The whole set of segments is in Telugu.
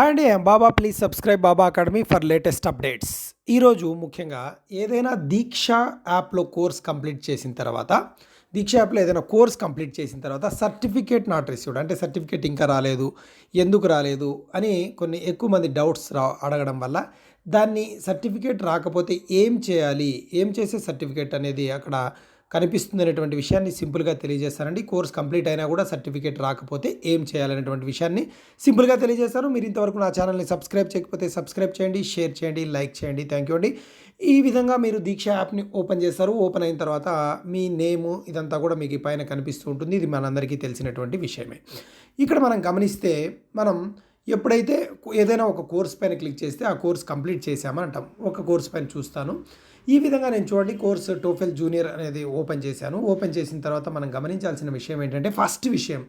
హాయ్ అండి Baba please subscribe Baba academy for latest updates ఈరోజు ముఖ్యంగా ఏదైనా దీక్ష యాప్లో కోర్స్ కంప్లీట్ చేసిన తర్వాత దీక్ష యాప్లో ఏదైనా కోర్స్ కంప్లీట్ చేసిన తర్వాత సర్టిఫికేట్ నాట్ రిసీవ్డ్ అంటే సర్టిఫికేట్ ఇంకా రాలేదు ఎందుకు రాలేదు అని కొన్ని ఎక్కువ మంది డౌట్స్ రా అడగడం వల్ల దాన్ని సర్టిఫికేట్ రాకపోతే ఏం చేయాలి? ఏం చేసే సర్టిఫికేట్ అనేది అక్కడ కనిపిస్తుంది అనేటువంటి విషయాన్ని సింపుల్గా తెలియజేశారండి కోర్స్ కంప్లీట్ అయినా కూడా సర్టిఫికేట్ రాకపోతే ఏం చేయాలనేటువంటి విషయాన్ని సింపుల్గా తెలియజేశారు మీరు ఇంతవరకు నా ఛానల్ని సబ్స్క్రైబ్ చేయకపోతే సబ్స్క్రైబ్ చేయండి షేర్ చేయండి లైక్ చేయండి. థ్యాంక్ యూ అండి. ఈ విధంగా మీరు దీక్ష యాప్ని ఓపెన్ చేస్తారు. ఓపెన్ అయిన తర్వాత మీ నేము ఇదంతా కూడా మీకు పైన కనిపిస్తూ ఉంటుంది. ఇది మనందరికీ తెలిసినటువంటి విషయమే. ఇక్కడ మనం గమనిస్తే మనం ఎప్పుడైతే ఏదైనా ఒక కోర్స్ పైన క్లిక్ చేస్తే ఆ కోర్స్ కంప్లీట్ చేసామని అంటాం ఒక కోర్స్ పైన చూస్తాను. ఈ విధంగా నేను చూడండి కోర్స్ టోఫెల్ జూనియర్ అనేది ఓపెన్ చేశాను. ఓపెన్ చేసిన తర్వాత మనం గమనించాల్సిన విషయం ఏంటంటే ఫస్ట్ విషయం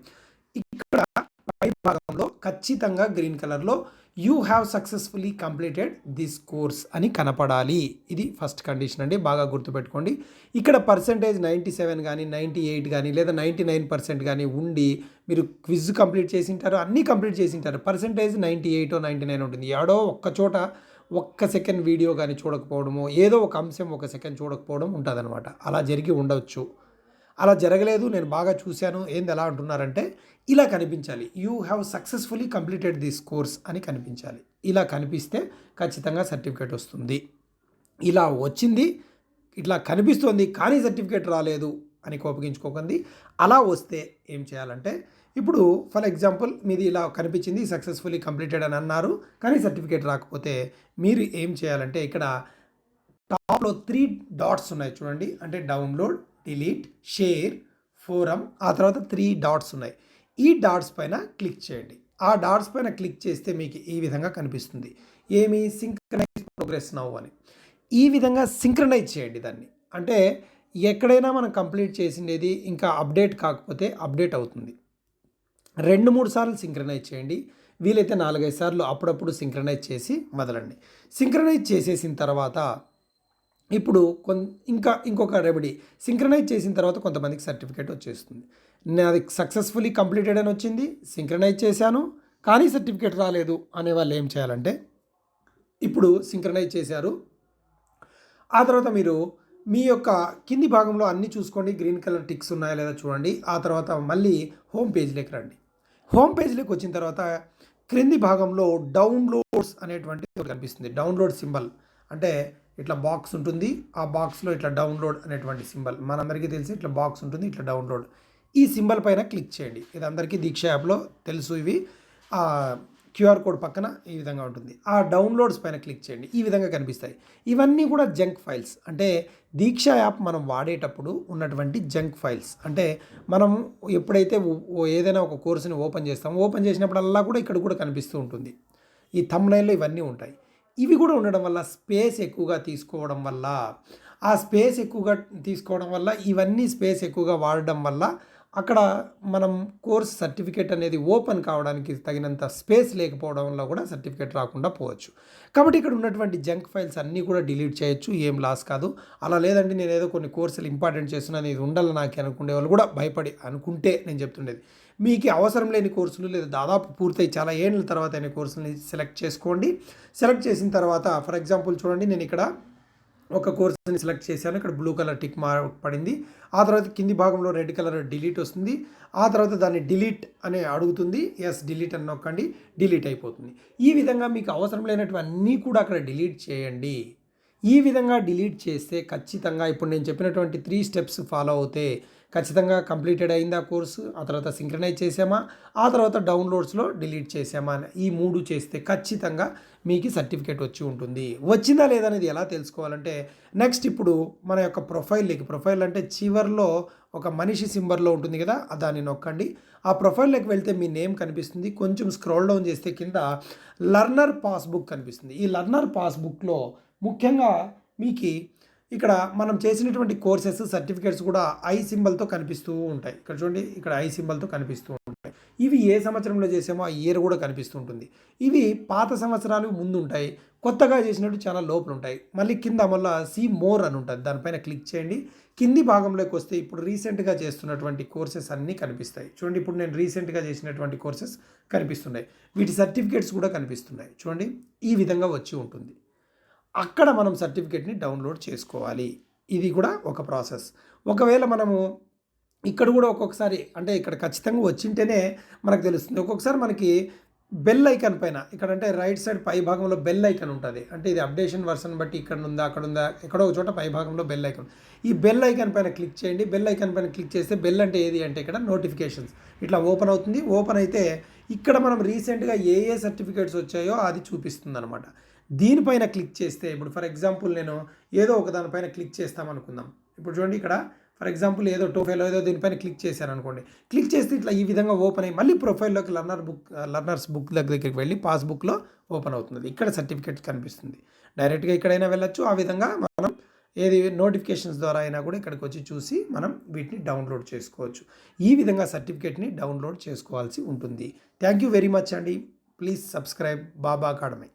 ఇక్కడ పై భాగంలో ఖచ్చితంగా గ్రీన్ కలర్లో you have successfully completed this course అని కనపడాలి. ఇది ఫస్ట్ కండిషన్ అండి బాగా గుర్తుపెట్టుకోండి. ఇక్కడ పర్సంటేజ్ నైంటీ సెవెన్ కానీ నైంటీ ఎయిట్ కానీ లేదా నైంటీ నైన్ పర్సెంట్ కానీ ఉండి మీరు క్విజ్ కంప్లీట్ చేసింటారు అన్నీ కంప్లీట్ చేసింటారు percentage ninety eight ninety nine ఉంటుంది. ఎడో ఒక్క చోట ఒక్క సెకండ్ వీడియో కానీ చూడకపోవడము ఏదో ఒక అంశం ఒక సెకండ్ చూడకపోవడం ఉంటుందన్నమాట. అలా జరిగి ఉండవచ్చు అలా జరగలేదు నేను బాగా చూశాను ఏంది ఎలా అంటున్నారంటే ఇలా కనిపించాలి. You have successfully completed this course అని కనిపించాలి. ఇలా కనిపిస్తే ఖచ్చితంగా సర్టిఫికేట్ వస్తుంది. ఇలా వచ్చింది ఇట్లా కనిపిస్తోంది కానీ సర్టిఫికేట్ రాలేదు అని కోపగించుకోకండి. అలా వస్తే ఏం చేయాలంటే ఇప్పుడు ఫర్ ఎగ్జాంపుల్ మీది ఇలా కనిపించింది సక్సెస్ఫుల్లీ కంప్లీటెడ్ అని అన్నారు కానీ సర్టిఫికేట్ రాకపోతే మీరు ఏం చేయాలంటే ఇక్కడ టాప్లో త్రీ డాట్స్ ఉన్నాయి చూడండి అంటే డౌన్లోడ్ డిలీట్ షేర్ ఫోరం ఆ తర్వాత త్రీ డాట్స్ ఉన్నాయి. ఈ డాట్స్ పైన క్లిక్ చేయండి. ఆ డాట్స్ పైన క్లిక్ చేస్తే మీకు ఈ విధంగా కనిపిస్తుంది. ఏమి? సింక్రనైజ్ ప్రోగ్రెస్ నవ్వు అని. ఈ విధంగా సింక్రనైజ్ చేయండి దాన్ని. అంటే ఎక్కడైనా మనం కంప్లీట్ చేసిండేది ఇంకా అప్డేట్ కాకపోతే అప్డేట్ అవుతుంది. రెండు మూడు సార్లు సింక్రనైజ్ చేయండి. వీలైతే నాలుగైదు సార్లు అప్పుడప్పుడు సింక్రనైజ్ చేసి వదలండి. సింక్రనైజ్ చేసేసిన తర్వాత ఇప్పుడు కొన్ ఇంకా ఇంకొక రెమెడీ సింక్రనైజ్ చేసిన తర్వాత కొంతమందికి సర్టిఫికేట్ వచ్చేస్తుంది. నాది సక్సెస్ఫుల్లీ కంప్లీటెడ్ అని వచ్చింది సింక్రనైజ్ చేశాను కానీ సర్టిఫికేట్ రాలేదు అనే వాళ్ళు ఏం చేయాలంటే ఇప్పుడు సింక్రనైజ్ చేశారు. ఆ తర్వాత మీరు మీ యొక్క కింది భాగంలో అన్నీ చూసుకోండి గ్రీన్ కలర్ టిక్స్ ఉన్నాయా లేదా చూడండి. ఆ తర్వాత మళ్ళీ హోమ్ పేజ్లోకి రండి. హోమ్ పేజ్లోకి వచ్చిన తర్వాత క్రింది భాగంలో డౌన్లోడ్స్ అనేటువంటి కనిపిస్తుంది. డౌన్లోడ్ సింబల్ అంటే ఇట్లా బాక్స్ ఉంటుంది. ఆ బాక్స్లో ఇట్లా డౌన్లోడ్ అనేటువంటి సింబల్. మనందరికీ తెలిసి ఇట్లా బాక్స్ ఉంటుంది ఇట్లా డౌన్లోడ్ ఈ సింబల్ పైన క్లిక్ చేయండి. ఇది అందరికీ దీక్ష యాప్లో తెలుసు ఇవి. క్యూఆర్ కోడ్ పక్కన ఈ విధంగా ఉంటుంది. ఆ డౌన్లోడ్స్ పైన క్లిక్ చేయండి. ఈ విధంగా కనిపిస్తాయి. ఇవన్నీ కూడా జంక్ ఫైల్స్ అంటే దీక్ష యాప్ మనం వాడేటప్పుడు ఉన్నటువంటి జంక్ ఫైల్స్ అంటే మనం ఎప్పుడైతే ఏదైనా ఒక కోర్సుని ఓపెన్ చేస్తాం ఓపెన్ చేసినప్పుడల్లా కూడా ఇక్కడ కూడా కనిపిస్తూ ఉంటుంది. ఈ తమ్నైల్లో ఇవన్నీ ఉంటాయి. ఇవి కూడా ఉండడం వల్ల స్పేస్ ఎక్కువగా తీసుకోవడం వల్ల ఆ స్పేస్ ఎక్కువగా తీసుకోవడం వల్ల ఇవన్నీ స్పేస్ ఎక్కువగా వాడడం వల్ల అక్కడ మనం కోర్స్ సర్టిఫికేట్ అనేది ఓపెన్ కావడానికి తగినంత స్పేస్ లేకపోవడం వల్ల కూడా సర్టిఫికేట్ రాకుండా పోవచ్చు. కాబట్టి ఇక్కడ ఉన్నటువంటి జంక్ ఫైల్స్ అన్నీ కూడా డిలీట్ చేయొచ్చు ఏం లాస్ కాదు. అలా లేదండి నేను ఏదో కొన్ని కోర్సులు ఇంపార్టెంట్ చేస్తున్నాను ఇది ఉండాలి నాకు అనుకునే వాళ్ళు కూడా భయపడి అనుకుంటే నేను చెప్తుండేది. మీకు అవసరం లేని కోర్సులు లేదా దాదాపు పూర్తయి చాలా ఏళ్ళ తర్వాత అయిన కోర్సుని సెలెక్ట్ చేసుకోండి. సెలెక్ట్ చేసిన తర్వాత ఫర్ ఎగ్జాంపుల్ చూడండి నేను ఇక్కడ ఒక కోర్సుని సెలెక్ట్ చేశాను. ఇక్కడ బ్లూ కలర్ టిక్ మార్ పడింది. ఆ తర్వాత కింది భాగంలో రెడ్ కలర్ డిలీట్ వస్తుంది. ఆ తర్వాత దాన్ని డిలీట్ అని అడుగుతుంది. ఎస్ డిలీట్ అని నొక్కండి. డిలీట్ అయిపోతుంది. ఈ విధంగా మీకు అవసరం లేనటువంటి కూడా అక్కడ డిలీట్ చేయండి. ఈ విధంగా డిలీట్ చేస్తే ఖచ్చితంగా ఇప్పుడు నేను చెప్పినటువంటి త్రీ స్టెప్స్ ఫాలో అవుతే ఖచ్చితంగా కంప్లీటెడ్ అయిందా కోర్సు ఆ తర్వాత సింక్రనైజ్ చేసామా? ఆ తర్వాత డౌన్లోడ్స్లో డిలీట్ చేసామా? ఈ మూడు చేస్తే ఖచ్చితంగా మీకు సర్టిఫికేట్ వచ్చి ఉంటుంది. వచ్చిందా లేదా అనేది ఎలా తెలుసుకోవాలంటే నెక్స్ట్ ఇప్పుడు మన యొక్క ప్రొఫైల్లోకి ప్రొఫైల్ అంటే చివర్లో ఒక మనిషి సింబర్లో ఉంటుంది కదా దాన్ని నొక్కండి. ఆ ప్రొఫైల్లోకి వెళ్తే మీ నేమ్ కనిపిస్తుంది. కొంచెం స్క్రోల్ డౌన్ చేస్తే కింద లర్నర్ పాస్బుక్ కనిపిస్తుంది. ఈ లర్నర్ పాస్బుక్లో ముఖ్యంగా మీకు ఇక్కడ మనం చేసినటువంటి కోర్సెస్ సర్టిఫికేట్స్ కూడా ఐ సింబల్తో కనిపిస్తూ ఉంటాయి. ఇక్కడ చూడండి ఇక్కడ ఐ సింబల్తో కనిపిస్తూ ఉంటాయి. ఇవి ఏ సంవత్సరంలో చేసామో ఆ ఇయర్ కూడా కనిపిస్తూ ఉంటుంది. ఇవి పాత సంవత్సరాలు ముందు ఉంటాయి కొత్తగా చేసినట్టు చాలా లోపలు ఉంటాయి మళ్ళీ కింద మళ్ళీ సీ మోర్ అని ఉంటుంది. దానిపైన క్లిక్ చేయండి. కింది భాగంలోకి వస్తే ఇప్పుడు రీసెంట్గా చేస్తున్నటువంటి కోర్సెస్ అన్నీ కనిపిస్తాయి. చూడండి ఇప్పుడు నేను రీసెంట్గా చేసినటువంటి కోర్సెస్ కనిపిస్తున్నాయి. వీటి సర్టిఫికేట్స్ కూడా కనిపిస్తున్నాయి. చూడండి ఈ విధంగా వచ్చి ఉంటుంది. అక్కడ మనం సర్టిఫికేట్ని డౌన్లోడ్ చేసుకోవాలి. ఇది కూడా ఒక ప్రాసెస్. ఒకవేళ మనము ఇక్కడ కూడా ఒక్కొక్కసారి అంటే ఇక్కడ ఖచ్చితంగా వచ్చింటేనే మనకు తెలుస్తుంది. ఒక్కొక్కసారి మనకి బెల్ ఐకాన్ పైన ఇక్కడ అంటే రైట్ సైడ్ పై భాగంలో బెల్ ఐకాన్ ఉంటుంది. అంటే ఇది అప్డేషన్ వర్షన్ బట్టి ఇక్కడ ఉందా అక్కడ ఉందా ఎక్కడో ఒక చోట పై భాగంలో బెల్ ఐకాన్. ఈ బెల్ ఐకాన్ పైన క్లిక్ చేయండి. బెల్ ఐకాన్ పైన క్లిక్ చేస్తే బెల్ అంటే ఏది అంటే ఇక్కడ నోటిఫికేషన్స్. ఇట్లా ఓపెన్ అవుతుంది. ఓపెన్ అయితే ఇక్కడ మనం రీసెంట్గా ఏ ఏ సర్టిఫికేట్స్ వచ్చాయో అది చూపిస్తుంది అనమాట దీనిపైన క్లిక్ చేస్తే ఇప్పుడు ఫర్ ఎగ్జాంపుల్ నేను ఏదో ఒక దానిపైన క్లిక్ చేస్తాం అనుకుందాం. ఇప్పుడు చూడండి ఇక్కడ ఫర్ ఎగ్జాంపుల్ ఏదో టోఫెలో ఏదో దీనిపైన క్లిక్ చేశాను అనుకోండి. క్లిక్ చేస్తే ఇట్లా ఈ విధంగా ఓపెన్ అయ్యి మళ్ళీ ప్రొఫైల్లోకి లర్నర్ బుక్ లర్నర్స్ బుక్ దగ్గరికి వెళ్ళి పాస్బుక్లో ఓపెన్ అవుతుంది. ఇక్కడ సర్టిఫికేట్ కనిపిస్తుంది. డైరెక్ట్గా ఎక్కడైనా వెళ్ళొచ్చు. ఆ విధంగా మనం ఏది నోటిఫికేషన్స్ ద్వారా అయినా కూడా ఇక్కడికి వచ్చి చూసి మనం వీటిని డౌన్లోడ్ చేసుకోవచ్చు. ఈ విధంగా సర్టిఫికేట్ని డౌన్లోడ్ చేసుకోవాల్సి ఉంటుంది. థ్యాంక్ యూ వెరీ మచ్ అండి. Please subscribe Baba academy.